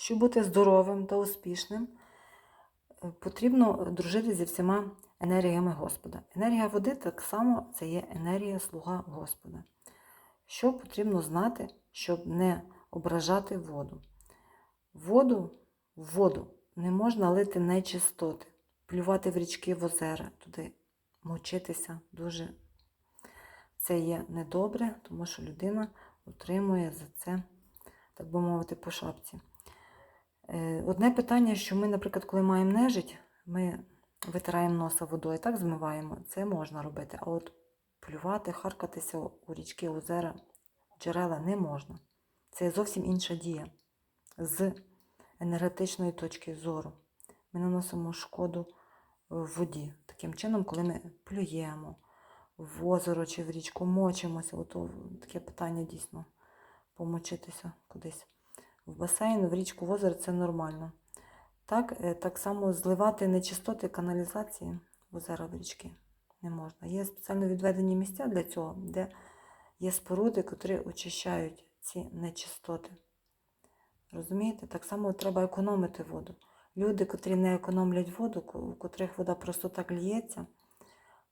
Щоб бути здоровим та успішним, е, потрібно дружити зі всіма енергіями Господа. Енергія води так само це є енергія слуга Господа. Що потрібно знати, щоб не ображати воду? Воду, в воду не можна лити нечистоти, плювати в річки в озера, туди мочитися дуже. Це є недобре, тому що людина отримує за це, так би мовити, по шапці. Е, Одне питання, що ми, наприклад, коли маємо нежить, ми витираємо носа водою, так змиваємо, це можна робити. А от плювати, харкатися у річки, озера, джерела не можна. Це зовсім інша дія з енергетичної точки зору. Ми наносимо шкоду в воді. Таким чином, коли ми плюємо в озеро чи в річку, мочимося, ото таке питання дійсно помочитися кудись. В басейн, в річку, в озеро це нормально. Так, е, так само зливати нечистоти каналізації в озера в річки не можна. Є спеціально відведені місця для цього, де є споруди, котрі очищають ці нечистоти. Розумієте? Так само треба економити воду. Люди, котрі не економлять воду, у котрих вода просто так лється,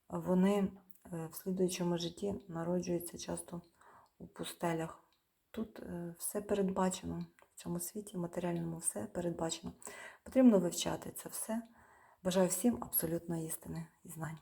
вони е, в слідуючому житті народжуються часто у пустелях. Тут е, все передбачено. В цьому світі матеріальному все передбачено. Потрібно вивчати це все. Бажаю всім абсолютно істини і знань.